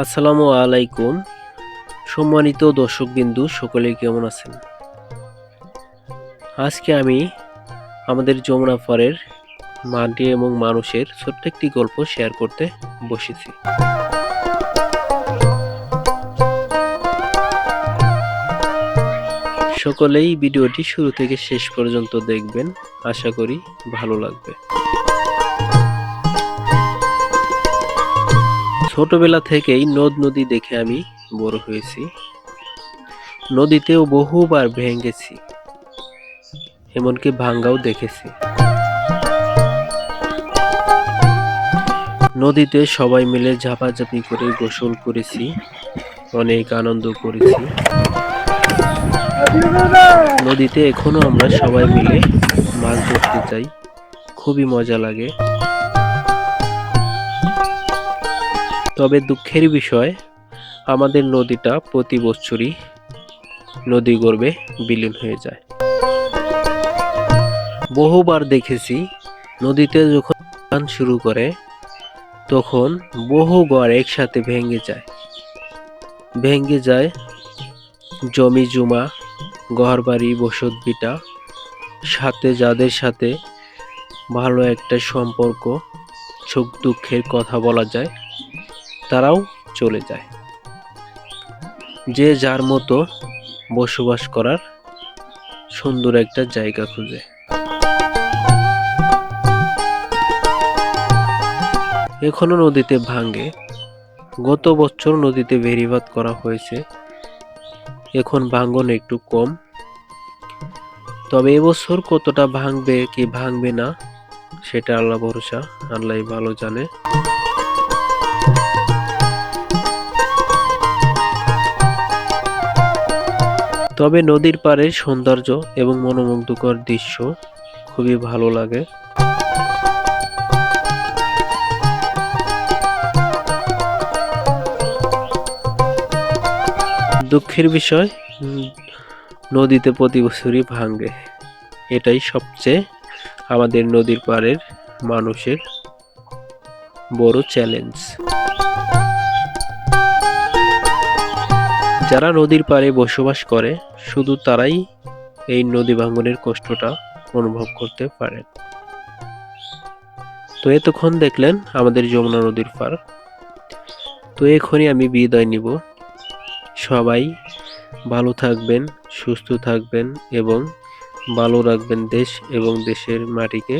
আসসালামু আলাইকুম। সম্মানিত দর্শকবিন্দু সকলে কেমন আছেন? আজকে আমি আমাদের যমুনা পাড়ের মাটি এবং মানুষের ছোট্ট একটি গল্প শেয়ার করতে বসেছি। সকলেই ভিডিওটি শুরু থেকে শেষ পর্যন্ত দেখবেন। আশা করি ভালো লাগবে। ছোটবেলা থেকেই নদ নদী দেখে আমি বড় হয়েছি। নদীতেও বহুবার ভেঙেছি, এমনকি ভাঙ্গাও দেখেছি। নদীতে সবাই মিলে ঝাপাঝাপি করে গোসল করেছি, অনেক আনন্দ করেছি। নদীতে এখনও আমরা সবাই মিলে মাছ ধরতে যাই, খুবই মজা লাগে। তবে দুঃখের বিষয়, আমাদের নদীটা প্রতি বছরই নদী গর্বে বিলীন হয়ে যায়। বহুবার দেখেছি নদীতে যখন গান শুরু করে, তখন বহু ঘর একসাথে ভেঙে যায়। ভেঙে যায় জমি জমা, ঘরবাড়ি বসত বিটা সাথে যাদের সাথে ভালো একটা সম্পর্ক সুখ দুঃখের কথা বলা যায়। তারাও চলে যায়। যে যার মতো বসবাস করার সুন্দর একটা জায়গা খুঁজে। এখনও নদীতে ভাঙ্গে গত বছর নদীতে ভেরিবাদ করা হয়েছে। এখন ভাঙ্গন একটু কম। তবে এবছর কতটা ভাঙবে কি ভাঙবে না, সেটা আল্লাহ ভরসা আল্লাহ ভালো জানে। তবে নদীর পাড়ের সৌন্দর্য এবং মনোমুগ্ধকর দৃশ্য খুবই ভালো লাগে। দুঃখের বিষয় নদীতে প্রতি বছরই ভাঙ্গে এটাই সবচেয়ে আমাদের নদীর পাড়ের মানুষের বড় চ্যালেঞ্জ যারা নদীর পাড়ে বসবাস করে, শুধু তারাই এই নদী ভাঙ্গনের কষ্টটা অনুভব করতে পারেন তো এতক্ষণ দেখলেন আমাদের যমুনা নদীর পার তো এখনই আমি বিদায় নিব। সবাই ভালো থাকবেন, সুস্থ থাকবেন এবং ভালো রাখবেন দেশ এবং দেশের মাটিকে।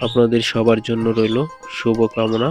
আপনাদের সবার জন্য রইল শুভকামনা।